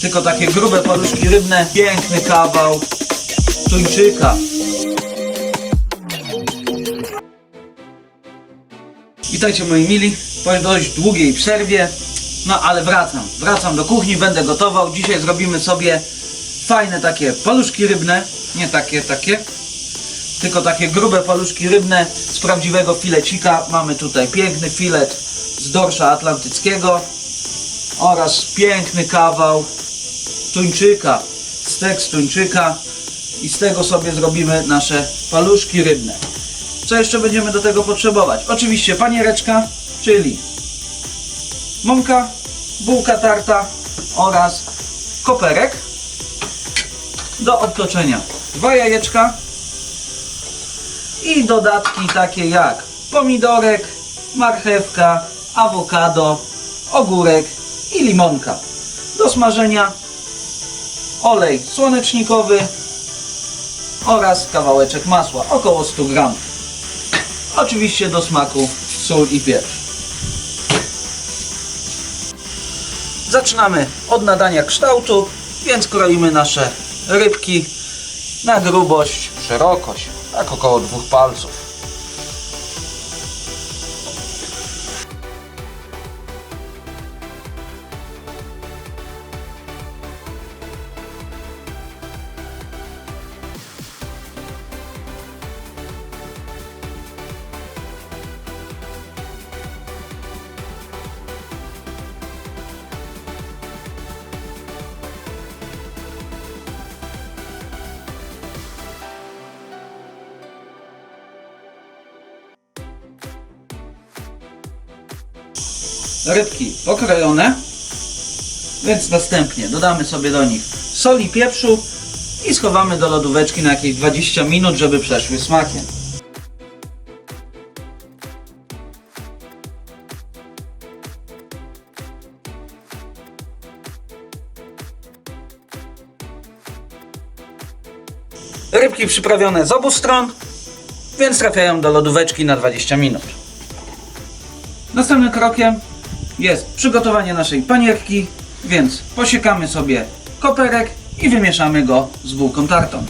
Tylko takie grube paluszki rybne, piękny kawał tuńczyka. Witajcie moi mili, po dość długiej przerwie, no ale wracam, wracam do kuchni, będę gotował. Dzisiaj zrobimy sobie fajne takie paluszki rybne, nie takie, takie, tylko takie grube paluszki rybne z prawdziwego filecika. Mamy tutaj piękny filet z dorsza atlantyckiego oraz piękny kawał tuńczyka, stek z tuńczyka i z tego sobie zrobimy nasze paluszki rybne. Co jeszcze będziemy do tego potrzebować? Oczywiście paniereczka, czyli mąka, bułka tarta oraz koperek do obtoczenia. Dwa jajeczka i dodatki takie jak pomidorek, marchewka, awokado, ogórek i limonka. Do smażenia olej słonecznikowy oraz kawałeczek masła, około 100 gram. Oczywiście do smaku sól i pieprz. Zaczynamy od nadania kształtu, więc kroimy nasze rybki na grubość, szerokość, tak około dwóch palców. Rybki pokrojone, więc następnie dodamy sobie do nich soli, pieprzu i schowamy do lodóweczki na jakieś 20 minut, żeby przeszły smakiem. Rybki przyprawione z obu stron, więc trafiają do lodóweczki na 20 minut. Następnym krokiem jest przygotowanie naszej panierki, więc posiekamy sobie koperek i wymieszamy go z bułką tartą.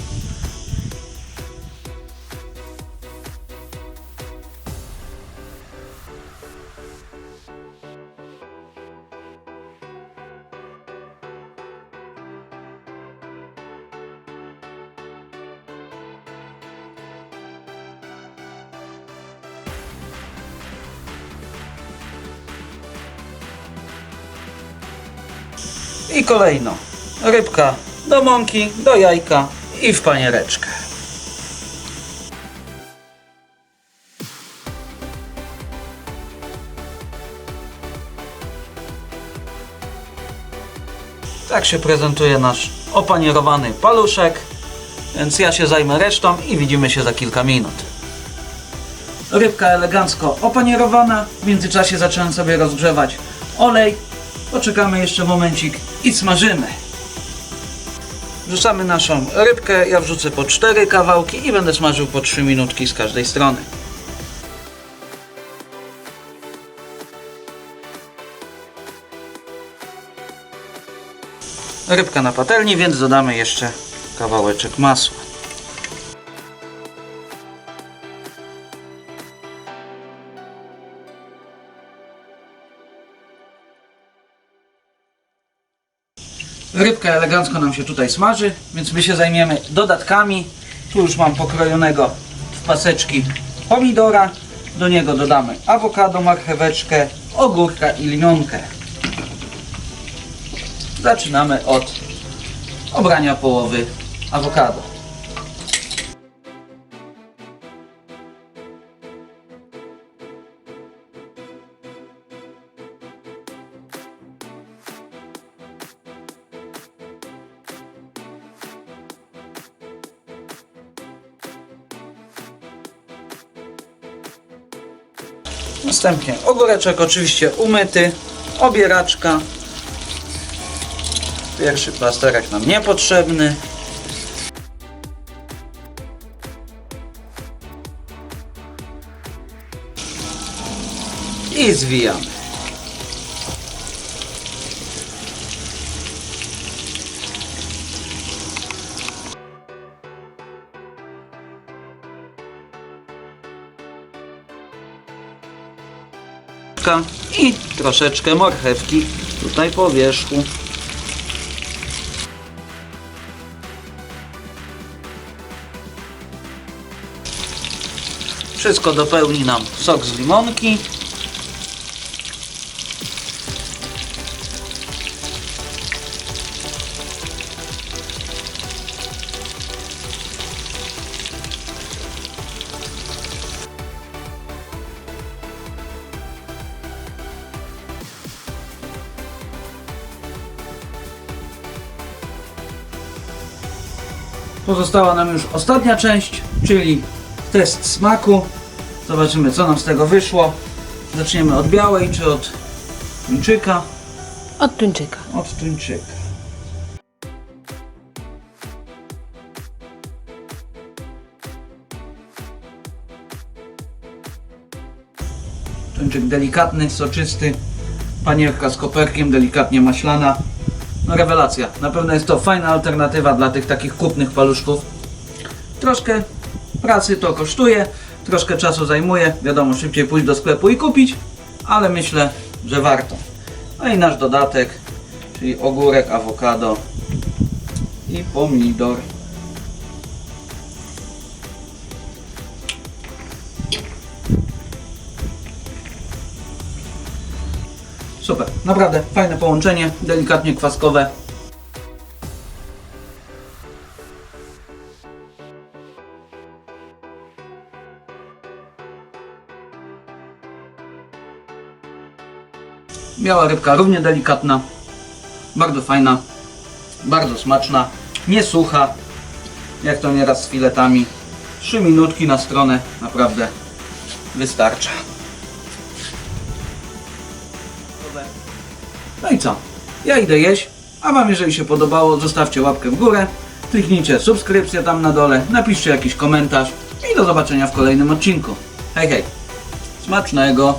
I kolejno rybka do mąki, do jajka i w paniereczkę. Tak się prezentuje nasz opanierowany paluszek, więc ja się zajmę resztą i widzimy się za kilka minut. Rybka elegancko opanierowana, w międzyczasie zacząłem sobie rozgrzewać olej, Poczekamy jeszcze momencik i smażymy. Wrzucamy naszą rybkę. Ja wrzucę po 4 kawałki i będę smażył po 3 minutki z każdej strony. Rybka na patelni, więc dodamy jeszcze kawałeczek masła. Rybka elegancko nam się tutaj smaży, więc my się zajmiemy dodatkami. Tu już mam pokrojonego w paseczki pomidora. Do niego dodamy awokado, marcheweczkę, ogórka i limonkę. Zaczynamy od obrania połowy awokado. Następnie ogóreczek oczywiście umyty, obieraczka. Pierwszy plasterek nam niepotrzebny. I zwijamy. I troszeczkę marchewki tutaj po wierzchu. Wszystko dopełni nam sok z limonki. Pozostała nam już ostatnia część, czyli test smaku. Zobaczymy co nam z tego wyszło. Zaczniemy od białej czy od tuńczyka? Od tuńczyka. Od tuńczyka. Tuńczyk delikatny, soczysty. Panierka z koperkiem, delikatnie maślana. No rewelacja. Na pewno jest to fajna alternatywa dla tych takich kupnych paluszków. Troszkę pracy to kosztuje, troszkę czasu zajmuje. Wiadomo, szybciej pójść do sklepu i kupić, ale myślę, że warto. No i nasz dodatek, czyli ogórek, awokado i pomidor. Naprawdę fajne połączenie, delikatnie kwaskowe. Biała rybka równie delikatna, bardzo fajna, bardzo smaczna, nie sucha, jak to nieraz z filetami. 3 minutki na stronę naprawdę wystarcza. No i co? Ja idę jeść, a Wam jeżeli się podobało, zostawcie łapkę w górę, kliknijcie subskrypcję tam na dole, napiszcie jakiś komentarz i do zobaczenia w kolejnym odcinku. Hej hej! Smacznego!